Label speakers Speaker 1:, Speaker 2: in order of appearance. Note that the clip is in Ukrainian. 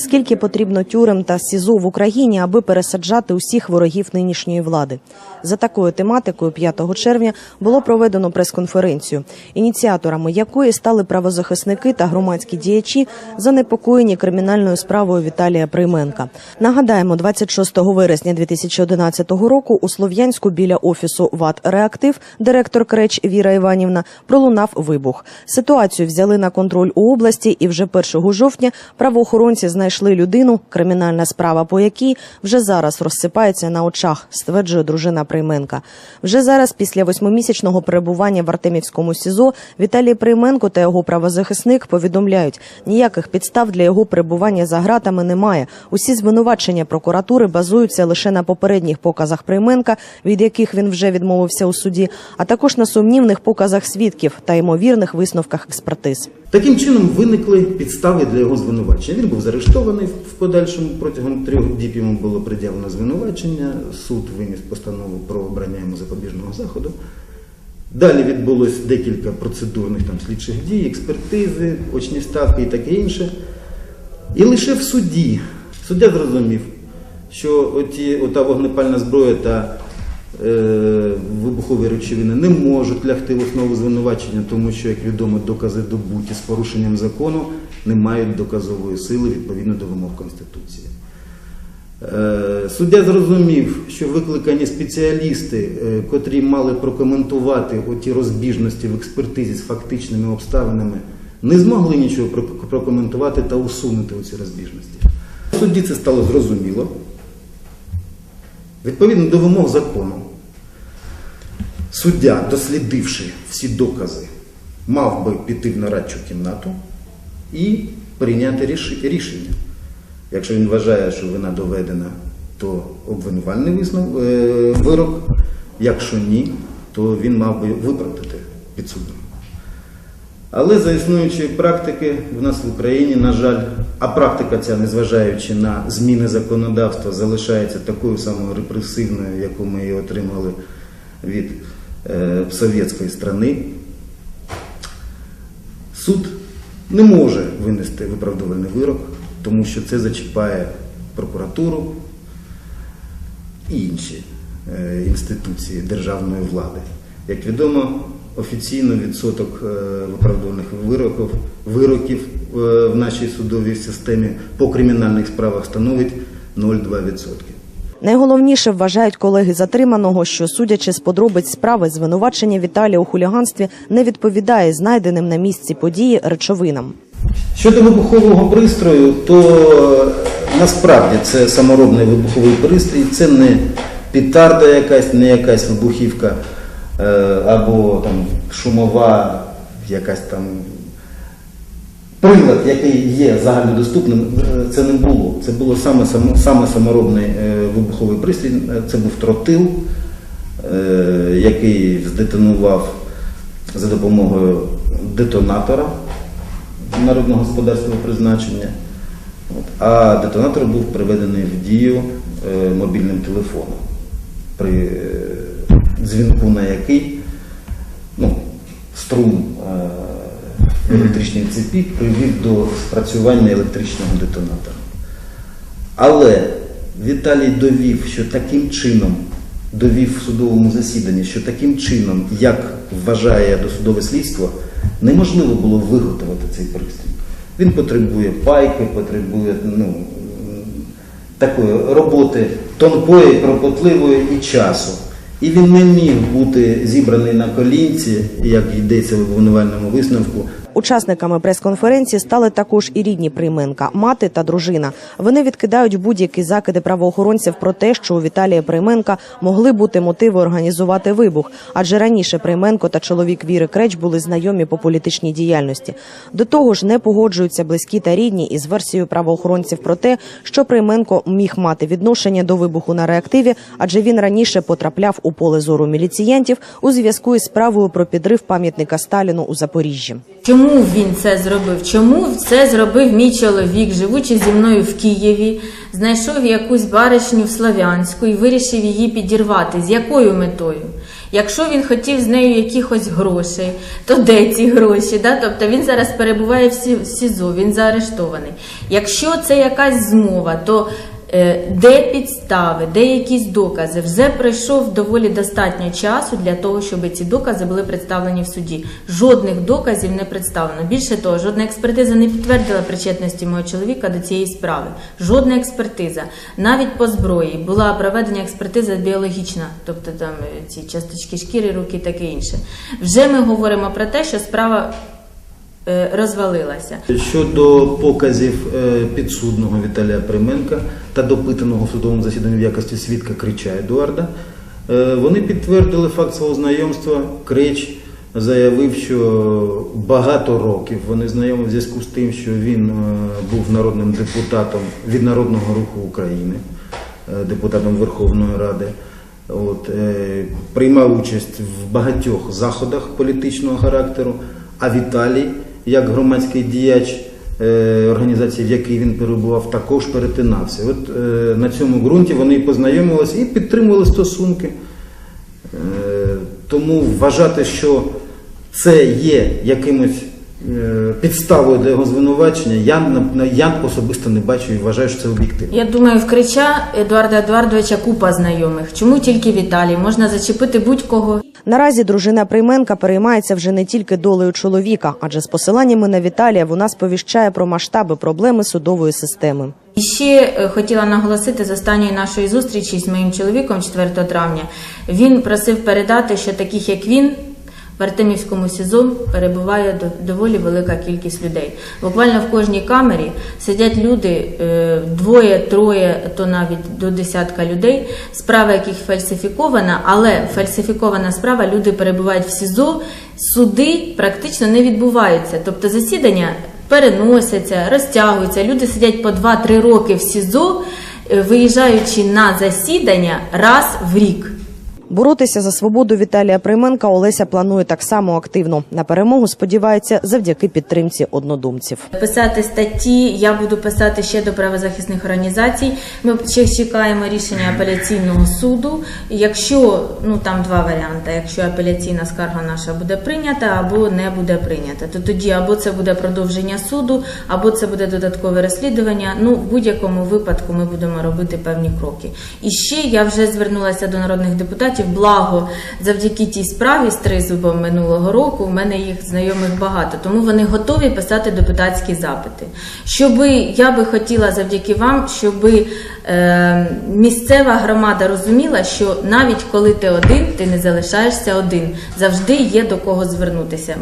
Speaker 1: Скільки потрібно тюрем та СІЗО в Україні, аби пересаджати усіх ворогів нинішньої влади? За такою тематикою 5 червня було проведено прес-конференцію, ініціаторами якої стали правозахисники та громадські діячі, занепокоєні кримінальною справою Віталія Прийменка. Нагадаємо, 26 вересня 2011 року у Слов'янську біля офісу ВАТ Реактив директор Креч Віра Іванівна пролунав вибух. Ситуацію взяли на контроль у області, і вже 1 жовтня правоохоронці знайшли людину, кримінальна справа по якій вже зараз розсипається на очах, стверджує дружина Прийменка. Вже зараз, після восьмимісячного перебування в Артемівському СІЗО, Віталій Прийменко та його правозахисник повідомляють, ніяких підстав для його перебування за ґратами немає. Усі звинувачення прокуратури базуються лише на попередніх показах Прийменка, від яких він вже відмовився у суді, а також на сумнівних показах свідків та ймовірних висновках експертиз.
Speaker 2: Таким чином виникли підстави для його звинувачення. Він був заарештований в подальшому протягом трьох діб йому було приділено звинувачення. Суд виніс постанову про обрання йому запобіжного заходу. Далі відбулось декілька процедурних там слідчих дій, експертизи, очні ставки і таке інше. І лише в суді суддя зрозумів, що оті, ота вогнепальна зброя та е, вибухові речовини не можуть лягти в основу звинувачення, тому що, як відомо, докази добуті з порушенням закону не мають доказової сили відповідно до вимог Конституції. Е, Суддя зрозумів, що викликані спеціалісти, е, котрі мали прокоментувати оті розбіжності в експертизі з фактичними обставинами, не змогли нічого прокоментувати та усунути оці розбіжності. Судді це стало зрозуміло. Відповідно до вимог закону, суддя, дослідивши всі докази, мав би піти в нарадчу кімнату і прийняти рішення. Якщо він вважає, що вина доведена, то обвинувальний виснов, е, вирок. Якщо ні, то він мав би виправдати підсудного. Але за існуючої практики в нас в Україні, на жаль, а практика ця, незважаючи на зміни законодавства, залишається такою самою репресивною, яку ми її отримали від е, совєтської страни. Суд не може винести виправдувальний вирок, тому що це зачіпає прокуратуру і інші е, інституції державної влади. Як відомо, офіційно відсоток е, виправдуваних вироків, вироків е, в нашій судовій системі по кримінальних справах становить 0,2%.
Speaker 1: Найголовніше вважають колеги затриманого, що судячи з подробиць справи, звинувачення Віталія у хуліганстві не відповідає знайденим на місці події речовинам.
Speaker 2: Щодо вибухового пристрою, то е, насправді це саморобний вибуховий пристрій, це не петарда якась, не якась вибухівка е, або там шумова якась там прилад, який є загальнодоступним, е, це не було. Це було саме, саме саморобний е, вибуховий пристрій, Е, це був тротил, який здетонував за допомогою детонатора народного господарського призначення. А детонатор був приведений в дію мобільним телефоном, при дзвінку на який ну, струм електричної цепі привів до спрацювання електричного детонатора. Але Віталій довів, що таким чином, довів в судовому засіданні, що таким чином, як вважає досудове слідство, неможливо було виготовити цей пристрій. Він потребує пайки, потребує ну, такої роботи тонкої, кропотливої і часу. І він не міг бути зібраний на колінці, як йдеться в обвинувальному висновку,
Speaker 1: Учасниками прес-конференції стали також і рідні Прийменка, мати та дружина. Вони відкидають будь-які закиди правоохоронців про те, що у Віталія Прийменка могли бути мотиви організувати вибух, адже раніше Прийменко та чоловік Віри Креч були знайомі по політичній діяльності. До того ж, не погоджуються близькі та рідні із версією правоохоронців про те, що Прийменко міг мати відношення до вибуху на реактиві, адже він раніше потрапляв у поле зору міліціянтів у зв'язку із справою про підрив пам'ятника Сталіну у Запоріжжі.
Speaker 3: Чому він це зробив? Чому це зробив мій чоловік, живучи зі мною в Києві, знайшов якусь баришню в Слов'янську і вирішив її підірвати? З якою метою? Якщо він хотів з нею якихось грошей, то де ці гроші? Да? Тобто він зараз перебуває в СІЗО, він заарештований. Якщо це якась змова, то де підстави, де якісь докази? Вже пройшов доволі достатньо часу для того, щоб ці докази були представлені в суді. Жодних доказів не представлено. Більше того, жодна експертиза не підтвердила причетності мого чоловіка до цієї справи. Жодна експертиза. Навіть по зброї була проведена експертиза біологічна, тобто там е, ці часточки шкіри, руки, таке інше. Вже ми говоримо про те, що справа е, розвалилася.
Speaker 2: Щодо показів е, підсудного Віталія Применка та допитаного в судовому засіданні в якості свідка Крича Едуарда, е, вони підтвердили факт свого знайомства. Крич заявив, що багато років вони знайомі в зв'язку з тим, що він е, був народним депутатом від Народного руху України, е, депутатом Верховної Ради. От, е, приймав участь в багатьох заходах політичного характеру, а Віталій, як громадський діяч е, організації, в якій він перебував, також перетинався. От е, на цьому ґрунті вони познайомилися і підтримували стосунки. Е, тому вважати, що це є якимось підставою для його звинувачення, я, на- я особисто не бачу і вважаю, що це об'єктивно.
Speaker 3: Я думаю, в крича Едуарда Едуардовича купа знайомих. Чому тільки Віталій? Можна зачепити будь-кого.
Speaker 1: Наразі дружина Прийменка переймається вже не тільки долею чоловіка, адже з посиланнями на Віталія вона сповіщає про масштаби проблеми судової системи.
Speaker 3: І ще е, хотіла наголосити з останньої нашої зустрічі з моїм чоловіком 4 травня. Він просив передати, що таких як він. В Артемівському СІЗО перебуває до- доволі велика кількість людей. Буквально в кожній камері сидять люди, е, двоє, троє, то навіть до десятка людей, справа яких фальсифікована, але фальсифікована справа, люди перебувають в СІЗО, суди практично не відбуваються. Тобто засідання переносяться, розтягуються, люди сидять по 2-3 роки в СІЗО, е, виїжджаючи на засідання раз в рік.
Speaker 1: Боротися за свободу Віталія Прийменка Олеся планує так само активно. На перемогу сподівається завдяки підтримці однодумців.
Speaker 3: Писати статті я буду писати ще до правозахисних організацій. Ми ще чекаємо рішення апеляційного суду. Якщо ну там два варіанти: якщо апеляційна скарга наша буде прийнята або не буде прийнята, то тоді або це буде продовження суду, або це буде додаткове розслідування. Ну в будь-якому випадку ми будемо робити певні кроки. І ще я вже звернулася до народних депутатів. Благо, завдяки тій справі з тризубом минулого року, в мене їх знайомих багато, тому вони готові писати депутатські запити. Щоби я би хотіла завдяки вам, щоби е, місцева громада розуміла, що навіть коли ти один, ти не залишаєшся один, завжди є до кого звернутися.